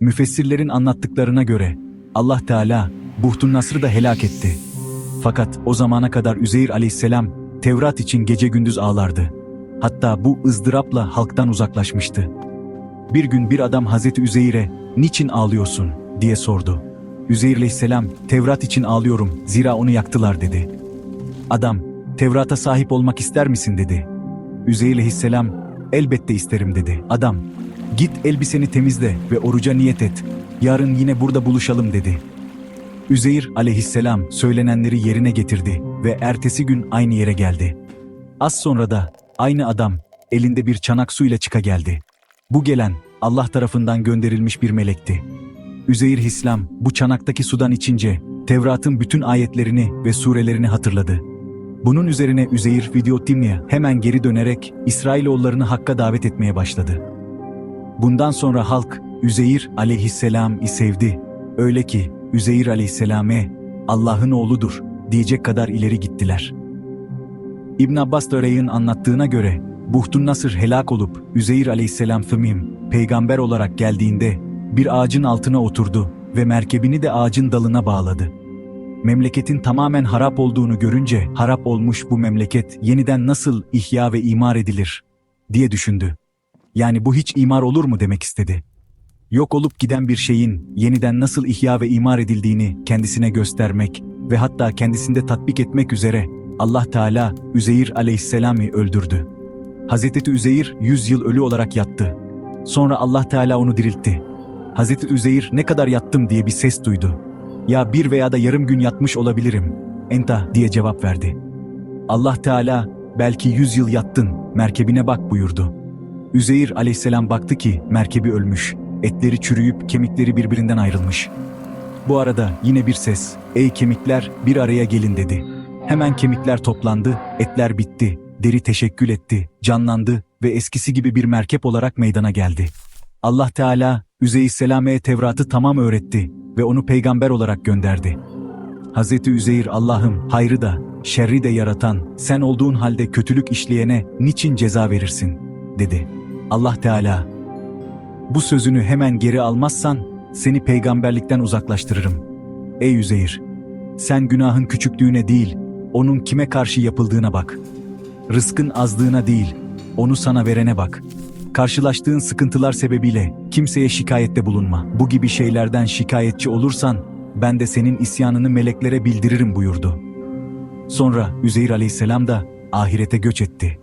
Müfessirlerin anlattıklarına göre Allah Teala Buhtun Nasr'ı da helak etti. Fakat o zamana kadar Üzeyir aleyhisselam Tevrat için gece gündüz ağlardı. Hatta bu ızdırapla halktan uzaklaşmıştı. Bir gün bir adam Hazreti Üzeyir'e "Niçin ağlıyorsun?" diye sordu. Üzeyir aleyhisselam "Tevrat için ağlıyorum. Zira onu yaktılar." dedi. Adam "Tevrat'a sahip olmak ister misin?" dedi. Üzeyir aleyhisselam "Elbette isterim." dedi. Adam "Git elbiseni temizle ve oruca niyet et. Yarın yine burada buluşalım." dedi. Üzeyir aleyhisselam söylenenleri yerine getirdi ve ertesi gün aynı yere geldi. Az sonra da aynı adam elinde bir çanak suyla çıka geldi. Bu gelen Allah tarafından gönderilmiş bir melekti. Üzeyir Hislam bu çanaktaki sudan içince Tevrat'ın bütün ayetlerini ve surelerini hatırladı. Bunun üzerine Üzeyir Videotimni'ye hemen geri dönerek İsrailoğullarını Hakk'a davet etmeye başladı. Bundan sonra halk Üzeyir aleyhisselam'ı sevdi. Öyle ki Üzeyir aleyhisselame Allah'ın oğludur diyecek kadar ileri gittiler. İbn Abbas Dörey'in anlattığına göre Buhtun Nasır helak olup Üzeyir aleyhisselam Thımim peygamber olarak geldiğinde bir ağacın altına oturdu ve merkebini de ağacın dalına bağladı. Memleketin tamamen harap olduğunu görünce harap olmuş bu memleket yeniden nasıl ihya ve imar edilir diye düşündü. Yani bu hiç imar olur mu demek istedi. Yok olup giden bir şeyin yeniden nasıl ihya ve imar edildiğini kendisine göstermek ve hatta kendisinde tatbik etmek üzere Allah Teala Üzeyir aleyhisselam'ı öldürdü. Hazreti Üzeyir 100 yıl ölü olarak yattı. Sonra Allah Teala onu diriltti. Hazreti Üzeyir ne kadar yattım diye bir ses duydu. Ya bir veya da yarım gün yatmış olabilirim. Enta diye cevap verdi. Allah Teala belki 100 yıl yattın merkebine bak buyurdu. Üzeyir aleyhisselam baktı ki merkebi ölmüş. Etleri çürüyüp kemikleri birbirinden ayrılmış. Bu arada yine bir ses, ''Ey kemikler, bir araya gelin.'' dedi. Hemen kemikler toplandı, etler bitti, deri teşekkül etti, canlandı ve eskisi gibi bir merkep olarak meydana geldi. Allah Teala, Üzeyisselam'e Tevrat'ı tamam öğretti ve onu peygamber olarak gönderdi. Hazreti Üzeyir Allah'ım hayrı da, şerri de yaratan, sen olduğun halde kötülük işleyene niçin ceza verirsin, dedi. Allah Teala, bu sözünü hemen geri almazsan seni peygamberlikten uzaklaştırırım. Ey Üzeyir! Sen günahın küçüklüğüne değil, onun kime karşı yapıldığına bak. Rızkın azlığına değil, onu sana verene bak. Karşılaştığın sıkıntılar sebebiyle kimseye şikayette bulunma. Bu gibi şeylerden şikayetçi olursan ben de senin isyanını meleklere bildiririm buyurdu. Sonra Üzeyir aleyhisselam da ahirete göç etti.